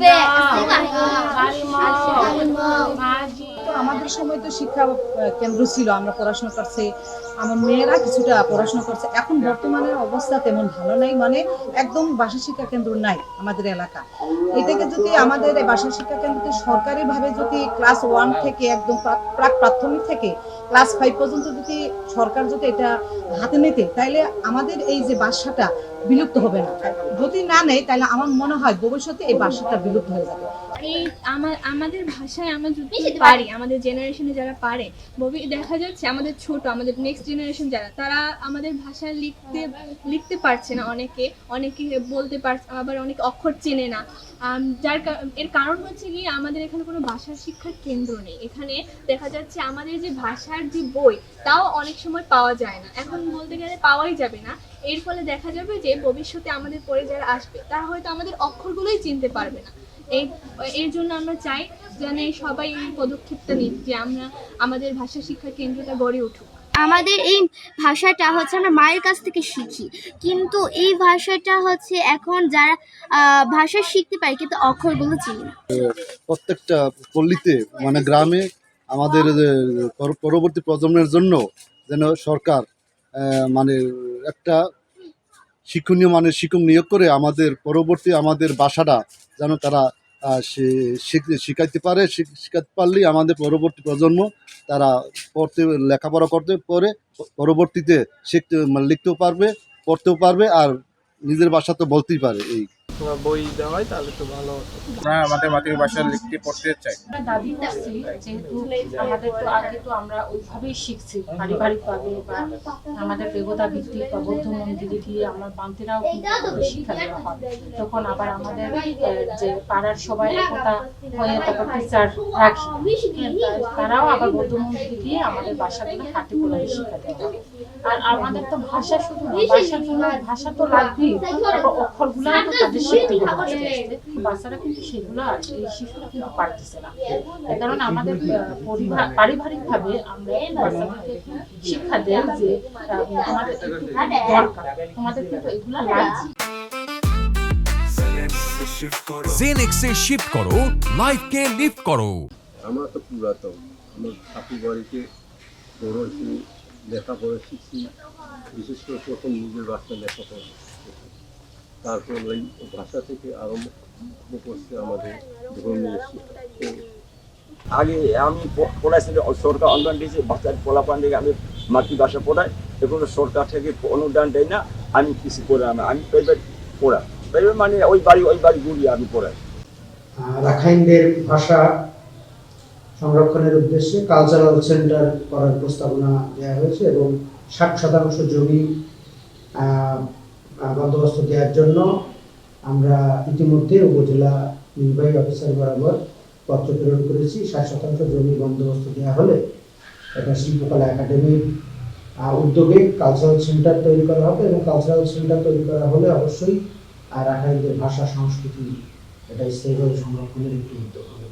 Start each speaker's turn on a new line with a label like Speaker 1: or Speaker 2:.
Speaker 1: তো আমাদের সময় তো শিক্ষা কেন্দ্র ছিল, আমরা পড়াশোনা করছি, আমার মেয়েরা কিছুটা পড়াশোনা করছে। এখন বর্তমানে অবস্থা তেমন ভালো নাই মানে একদম ভাষা শিক্ষা কেন্দ্র নাই আমাদের এলাকা। এটাকে যদি আমাদের ভাষা শিক্ষা কেন্দ্রকে সরকারিভাবে যদি ক্লাস ওয়ান থেকে একদম প্রাক প্রাথমিক থেকে ক্লাস ফাইভ পর্যন্ত যদি সরকার যদি এটা হাতে নিতে, তাইলে আমাদের এই যে বাসাটা বিলুপ্ত হবে না। যদি না নেয় তাহলে আমার মনে হয় ভবিষ্যতে এই বাসাটা বিলুপ্ত হয়ে যাবে।
Speaker 2: এই আমার আমাদের ভাষায় আমরা যদি পারি আমাদের জেনারেশনে যারা পারে ভবি দেখা যাচ্ছে আমাদের ছোট আমাদের নেক্সট জেনারেশন যারা তারা আমাদের ভাষা লিখতে লিখতে পারছে না অনেকে। অনেকে বলতে পারছে আবার অনেকে অক্ষর চেনে না। যার এর কারণ হচ্ছে কি আমাদের এখানে কোনো ভাষা শিক্ষার কেন্দ্র নেই। এখানে দেখা যাচ্ছে আমাদের যে ভাষার যে বই তাও অনেক সময় পাওয়া যায় না। এখন বলতে গেলে পাওয়াই যাবে না। এর ফলে দেখা যাবে যে ভবিষ্যতে আমাদের পরে যারা আসবে তারা হয়তো আমাদের অক্ষরগুলোই চিনতে পারবে না। এই এর জন্য আমরা চাই যেন সবাই এই পদক্ষেপটা নিক যে আমরা আমাদের ভাষা শিক্ষা কেন্দ্রটা গড়ে উঠুক।
Speaker 3: আমাদের এই ভাষাটা হচ্ছে আমরা মায়ের কাছ থেকে শিখি। কিন্তু এই ভাষাটা হচ্ছে এখন যারা ভাষা শিখতে পারে কিন্তু অক্ষরগুলো চিনি না।
Speaker 4: প্রত্যেকটা পল্লীতে মানে গ্রামে আমাদের পরবর্তী প্রজন্মের জন্য যেন সরকার মানে একটা শিক্ষণীয় মানে শিক্ষক নিয়োগ করে আমাদের পরবর্তী আমাদের ভাষাটা যেন তারা শিখাইতে পারে শিখ- শিখাতে পারলেই আমাদের পরবর্তী প্রজন্ম তারা পড়তে, লেখাপড়া করতে পরে পরবর্তীতে শিখতে মানে লিখতেও পারবে, পড়তেও পারবে আর নিজের বাসা তো বলতেই পারে এই
Speaker 5: বই দেওয়া হয় তাহলে তো ভালো হতো।
Speaker 6: আমরা আমাদের মাতৃভাষা লিখতে পড়তে চাই।
Speaker 7: দাবি করছি যেহেতু আমাদের তো আগে তো আমরা ওইভাবেই শিখছি পারিবারিকভাবে বা আমাদের দেবতা ভিত্তিক বা বৌদ্ধ মন্দিরে গিয়ে আমার বান্তিরাও শিক্ষা দেওয়া হয়। তখন আবার আমাদের যে পাড়ার সবাই একতা হয়ে তারপর টিচার রাখি তারাও আবার বৌদ্ধ মন্দিরে গিয়ে আমাদের ভাষাগুলো হাতে করে শিক্ষা দেওয়া হয়। আর আমাদের তো ভাষা শুধু না ভাষার ভাষা তো লাগবেই তারপর অক্ষরগুলো তো তাদের আস্তে। বাচ্চারা কিন্তু সেগুলো এই শিশুরা কিন্তু পারতেছে না। এর কারণে আমাদের আহ, পরিবার পারিবারিকভাবে আমরা বাচ্চাদেরকে শিক্ষা যে তোমাদের দরকার। তোমাদের কিন্তু এগুলো লাগছে।
Speaker 8: জেনেক্সে শিফট করো লাইফকে লিফট করো।
Speaker 9: আমরা তো পুরাতন। আমার ঠাকুর বাড়িতে পড়েছি লেখাপড়া শিখছি বিশেষ করে প্রথম নিজের লেখাপড়া শিখছি। তারপর ওই ভাষা থেকে আরম্ভ করছে আমাদের ধর্মীয় শিক্ষা
Speaker 10: আগে আমি প- পড়াইছি সরকার অনুদান দিয়েছে বাচ্চার পোলাপান দিকে আমি মাতৃভাষা পড়াই এখন সরকার থেকে অনুদান দেয় না আমি কিছু পড়াই না আমি প্রাইভেট পড়া প্রাইভেট মানে ওই বাড়ি ওই বাড়ি ঘুরিয়ে আমি পড়াই।
Speaker 11: রাখাইনদের ভাষা সংরক্ষণের উদ্দেশ্যে কালচারাল সেন্টার করার প্রস্তাবনা দেওয়া হয়েছে এবং ষাট শতাংশ জমি বন্দোবস্ত দেওয়ার জন্য আমরা ইতিমধ্যে উপজেলা নির্বাহী অফিসার বরাবর পত্র প্রেরণ করেছি। ষাট শতাংশ জমি বন্দোবস্ত দেওয়া হলে এটা শিল্পকলা একাডেমির উদ্যোগে কালচারাল সেন্টার তৈরি করা হবে এবং কালচারাল সেন্টার তৈরি করা হলে অবশ্যই আর রাখাইনদের ভাষা, সংস্কৃতি এটা স্থায়ীভাবে সংরক্ষণের একটি উদ্যোগ হবে